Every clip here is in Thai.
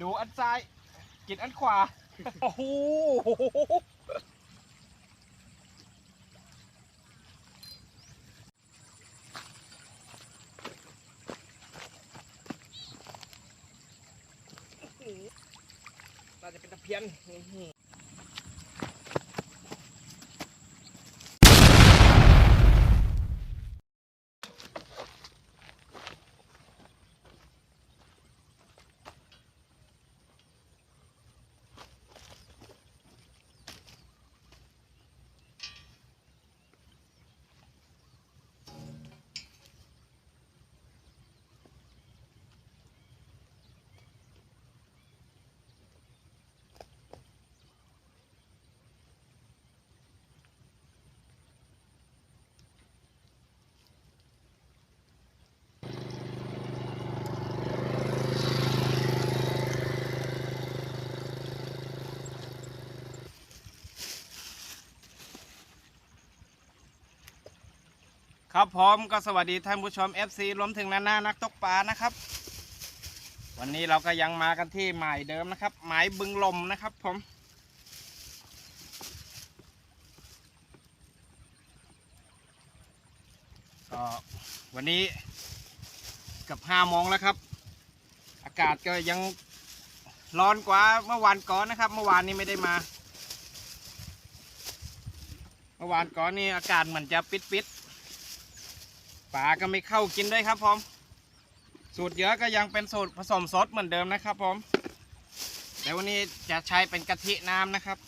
ดูอันซ้าย กินอันขวา โอ้โห ครับผมก็สวัสดีท่านผู้ชม FC รวมถึงนานานักตกปลานะครับ วันนี้เราก็ยังมากันที่หมายเดิมนะครับ หมายบึงลมนะครับผมก็วันนี้กับห้าโมงแล้วครับ อากาศก็ยังร้อนกว่าเมื่อวานก่อนนะครับ เมื่อวานนี้ไม่ได้มา เมื่อวานก่อนนี่อากาศเหมือนจะปิดปิดๆ ปลาก็ไม่เข้ากินด้วยครับผม สูตรเยอะก็ยังเป็นสูตรผสมซดเหมือนเดิมนะครับผมแต่วันนี้จะใช้เป็นกะทิน้ำนะครับ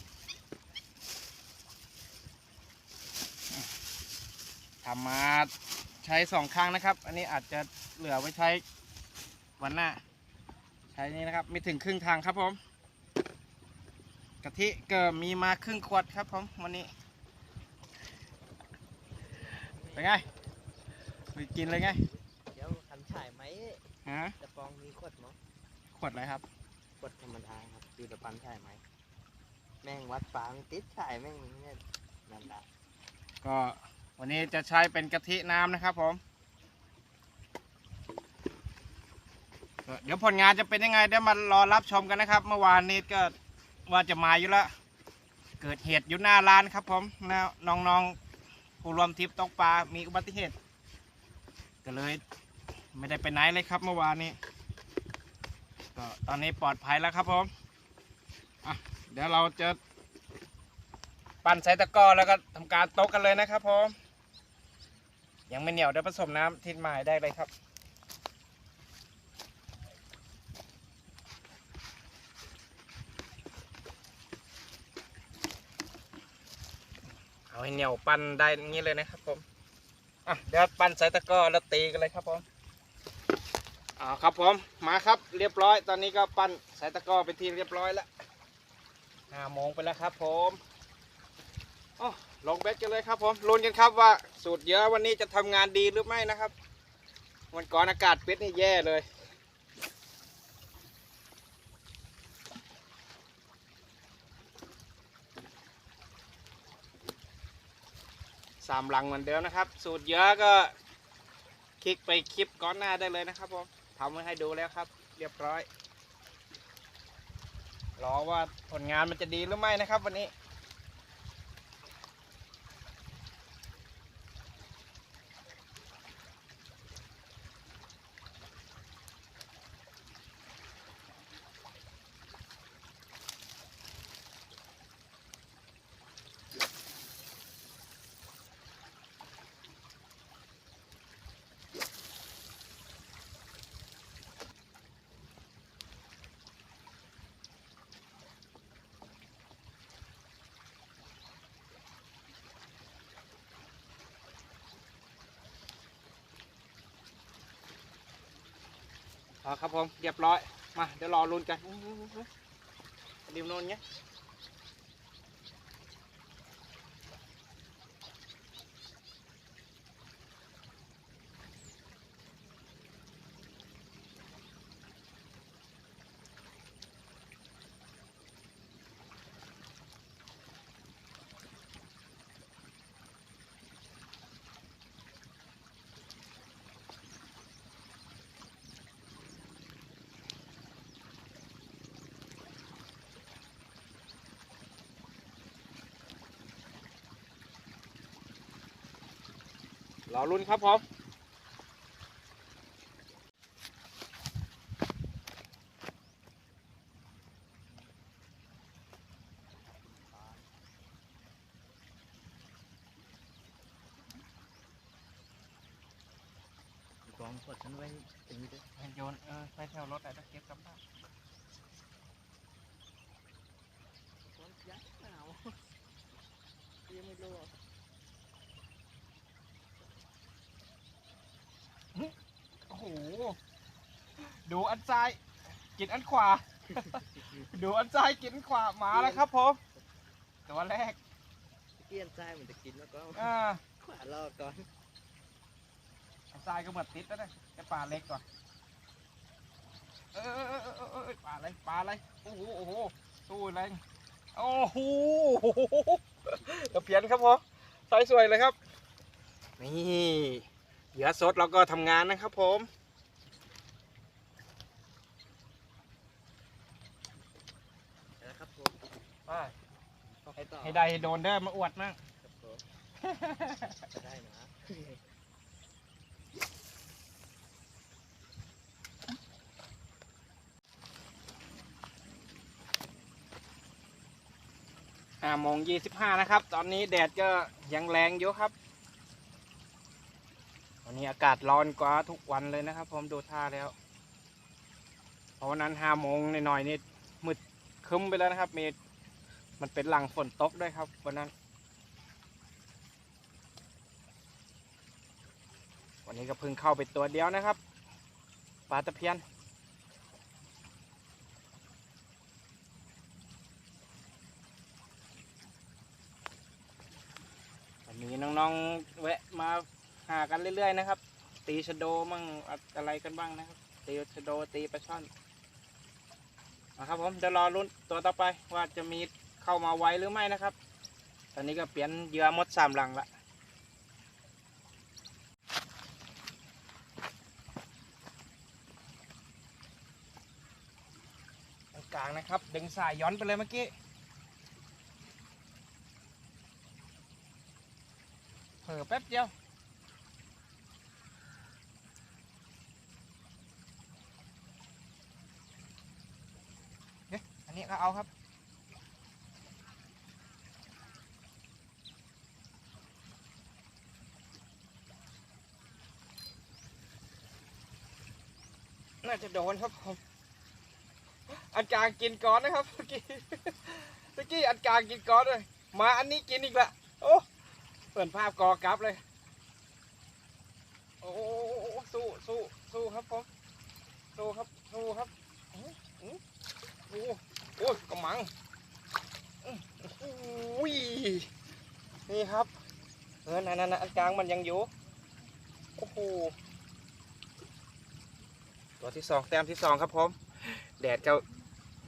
ทำมาใช้สองครั้งนะครับ อันนี้อาจจะเหลือไว้ใช้วันหน้า ใช้นี่นะครับ ไมีถึงครึ่งทางครับผม กะทิเก็มีมาครึ่งขวดครับผมวันนี้ เป็นไง ไปกินเลยไง เดี๋ยวคันฉายไหมฮะ จะปองมีขวดมั้งขวดอะไรครับ ขวดธรรมดาครับอยู่ตะปันฉายไหม แม่งวัดปางติดฉายแม่งเนี่ยนั่นแหละก็วันนี้จะใช้เป็นกะทิน้ำนะครับผมก็เดี๋ยวผลงานจะเป็นยังไงเดี๋ยวมารอรับชมกันนะครับ เมื่อวานนี้ก็ว่าจะมาอยู่แล้ว เกิดเหตุอยู่หน้าร้านครับผมนะน้องๆผู้รวมทริปตกปลามีอุบัติเหตุ ก็เลยไม่ได้ไปไหนเลยครับเมื่อวานนี้ก็ตอนนี้ปลอดภัยแล้วครับผมอะเดี๋ยวเราจะปั่นใส่ตะกร้อแล้วก็ทำการโต๊ะกันเลยนะครับผมยังไม่เหนียวเดี๋ยวผสมน้ำทิ้งหมายได้เลยครับเอาให้เหนียวปั่นได้อย่างนี้เลยนะครับผม อะเดี๋ยวปั้นใส่ตะกร้อแล้วตีกันเลยครับผมอ่าครับผมมาครับเรียบร้อย ตอนนี้ก็ปั้นใส่ตะกร้อเป็นที่เรียบร้อยแล้วห้าโมงไปแล้วครับผมอ๋อลงเบสกันเลยครับผมลุ้นกันครับว่าสูตรเยอะวันนี้จะทำงานดีหรือไม่นะครับ วันก่อนอากาศปิดนี่แย่เลยามหลังเหมือนเดิมนะครับ สูตรเยอะก็คลิกไปคลิปก้อนหน้าได้เลยนะครับผมทำไว้ให้ดูแล้วครับ เรียบร้อย รอว่าผลงานมันจะดีหรือไม่นะครับ วันนี้ เอครับผมเรียบร้อย มาเดี๋ยวรอลุ้นกันริมโน้นเนี้ย รอรุ่นครับผมกองกดฉันไว้ตรงนี้ด้วยโยนเออไปแถวรถแต่จะเก็บกลับบ้านกองยักษ์หนาวยังไม่รู้ โอ้โห ดูอันซ้ายกินอันขวา ดูอันซ้ายกินอันขวามาแล้วครับผมตัวแรกเกี้ยนทรายมันจะกินแล้วก็อ่าขวาลอกก่อนอันซ้ายก็เหมือนติดแล้วนะแค่ปลาเล็กก่อนเออเออเออเออเออปลาอะไรปลาอะไรโอ้โหโอ้โหสู้แรงโอ้โหตะเพียนครับผมไซส์สวยเลยครับ นี่เหยื่อสดเราก็ทำงานนะครับผม แล้วครับผม ไป ให้ต่อให้ได้ให้โดนเด้อมาอวดมั่งครับผมจะได้นะห้าโมงยี่สิบห้านะครับ ตอนนี้แดดก็ยังแรงอยู่ครับวันนี้อากาศร้อนกว่าทุกวันเลยนะครับ ผมดูท่าแล้ว เพราะวันนั้นห้าโมงหน่อยๆนี่มืดคึ้มไปแล้วนะครับ มี มันเป็นหลังฝนตกด้วยครับวันนั้น วันนี้ก็เพิ่งเข้าไปตัวเดียวนะครับปลาตะเพียน วันนี้น้องๆแวะมาหากันเรื่อย ๆ นะครับ ตีชโดมั่งอะไรกันบ้างนะครับ ตีชโดตีปลาช่อนนะครับผมจะรอลุ้นตัวต่อไปว่าจะมี เข้ามาไวหรือไม่นะครับ ตอนนี้ก็เปลี่ยนเหยื่อมดสามหลังละกลางนะครับ ดึงสายย้อนไปเลยเมื่อกี้เผลอแป๊บเดียวเดี๋ยวอันนี้ก็เอาครับ น่าจะโดนครับผมอันกลางกินก้อนนะครับเมื่อกี้เมื่อกี้อันกลางกินก้อนเลยมาอันนี้กินอีกละโอ้เปิดภาพกอกราฟเลย โอ้สู้สู้สู้ครับผมสู้ครับสู้ครับอื้ออื้อโอ้โอ้ยกำมังอุ้ยนี่ครับเออนั่นนั่นนั่นอันกลางมันยังอยู่โอ้โห ตัวที่สองแต้มที่สองครับผม แดดจะ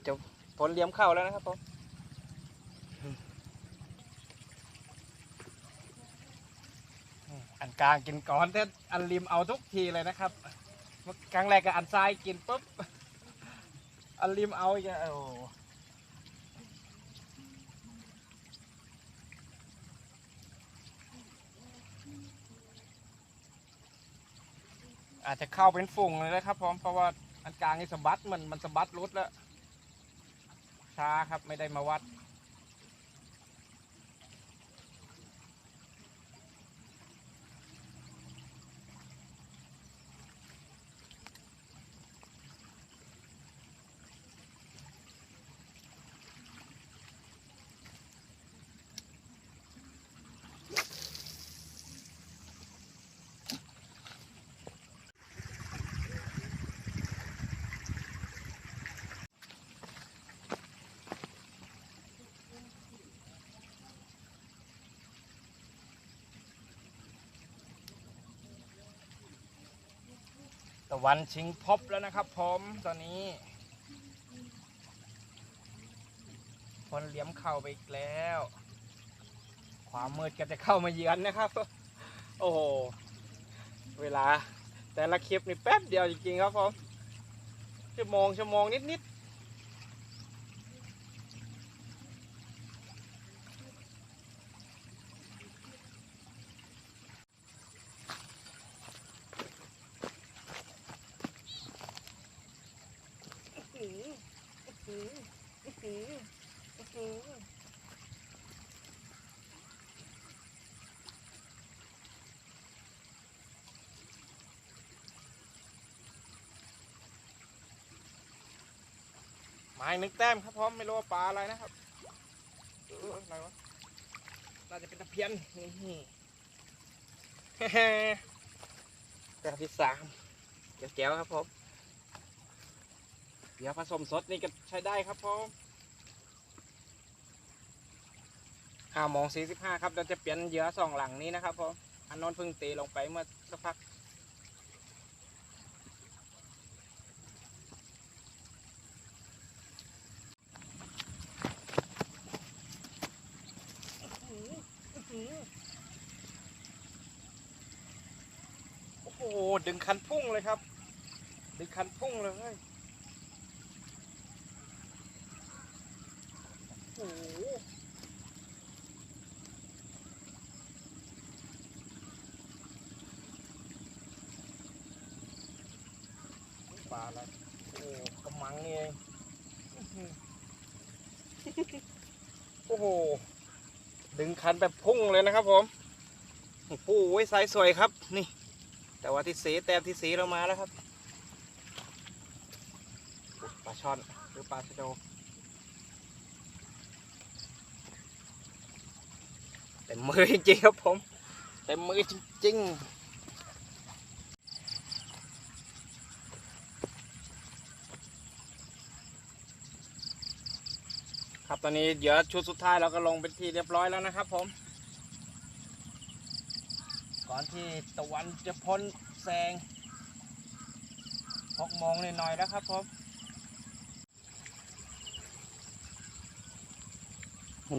จะพ้นเลี้ยมเข้าแล้วนะครับผมอันกลางกินก่อนแต่อันริมเอาทุกทีเลยนะครับครั้งแรกก็อันซ้ายกินปุ๊บอันริมเอาอีกอะโอ้ อาจจะเข้าเป็นฝุ่งเลยนะครับผมเพราะว่าอันกลางนี่สะบัดมันมันสะบัดรุดแล้วช้าครับไม่ได้มาวัด ตะวันชิงพบแล้วนะครับผมตอนนี้คนเหลี่ยมเข้าไปอีกแล้ว ความมืดก็จะเข้ามาเยือนนะครับ โอ้โหเวลา แต่ละคลิปนี่แป๊บเดียวจริงๆครับผมชั่วโมงชั่วโมงนิด มาหนึ่งแต้มครับผมไม่รู้ว่าปลาอะไรนะครับอะไรวะน่าจะเป็นตะเพียนนี่แต้มที่สามแก้วครับผมเดี๋ยวผสมสดนี่ก็ใช้ได้ครับผมห้าโมงสี่สิบห้าครับเราจะเปลี่ยนเหยื่อสองหลังนี้นะครับผมอันนนท์เพิ่งตีลงไปเมื่อสักพัก โอ้โห ดึงคันพุ่งเลยครับ ดึงคันพุ่งเลยโอ้โหปลาอะไรโอ้กระมังนี่เองโอ้โห ดึงคันแบบพุ่งเลยนะครับผม โอ้โหไซส์สวยครับ นี่ แต่ว่าที่สีแต้มที่สีเรามาแล้วครับปลาช่อนหรือปลาชะโดเต็มมือจริงๆครับผมเต็มมือจริงๆครับตอนนี้เดี๋ยวชุดสุดท้ายเราก็ลงเป็นที่เรียบร้อยแล้วนะครับผม ก่อนที่ตะวันจะพ้นแสงหกโมงหน่อยๆแล้วครับผม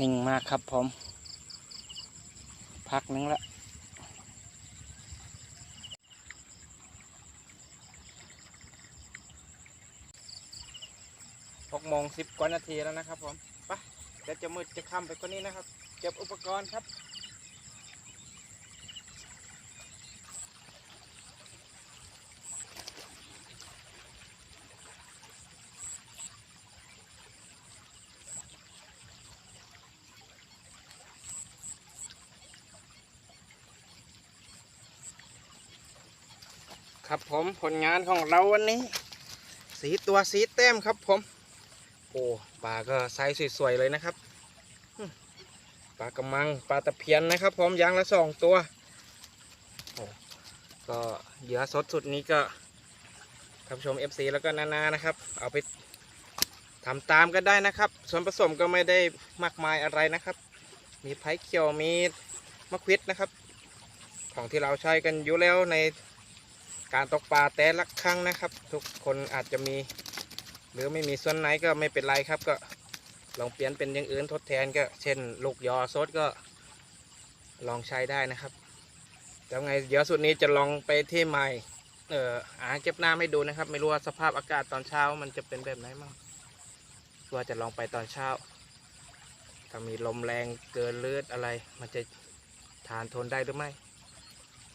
นิ่งมากครับผมพักนึงละหกโมงสิบกว่านาทีแล้วนะครับผมไปเดี๋ยวจะมืดจะค่ำไปกว่านี้นะครับ เก็บอุปกรณ์ครับ ครับผมผลงานของเราวันนี้ สีตัวสีแต้มครับผม โอ้ปลาก็ไซส์สวยๆเลยนะครับปลากระมังปลาตะเพียนนะครับ ผมอยางละสองตัวโอ้ก็เหยื่อสดสุดนี้ก็ท่านชม FC แล้วก็นานานะครับ เอาไปทำตามก็ได้นะครับ ส่วนผสมก็ไม่ได้มากมายอะไรนะครับ มีไผ่เขียวมีมะควิดนะครับ ของที่เราใช้กันอยู่แล้วใน การตกปลาแต่ละครั้งนะครับ ทุกคนอาจจะมี หรือไม่มีส่วนไหนก็ไม่เป็นไรครับ ก็ลองเปลี่ยนเป็นอย่างอื่นทดแทนก็ เช่น ลูกยอซดก็ลองใช้ได้นะครับแล้วไงเดี๋ยวสุดนี้จะลองไปที่ใหม่เอ่ออ่างเก็บน้ำให้ดูนะครับ ไม่รู้ว่าสภาพอากาศตอนเช้ามันจะเป็นแบบไหนมั่งว่าจะลองไปตอนเช้า ถ้ามีลมแรงเกินเลือดอะไร มันจะทานทนได้หรือไม่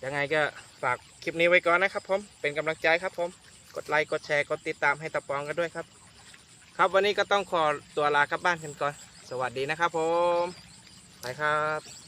ยังไงก็ฝากคลิปนี้ไว้ก่อนนะครับผมเป็นกำลังใจครับผมกดไลค์กดแชร์กดติดตามให้ตะปองกันด้วยครับ ครับวันนี้ก็ต้องขอตัวลากลับบ้านกันก่อน สวัสดีนะครับผมไปครับ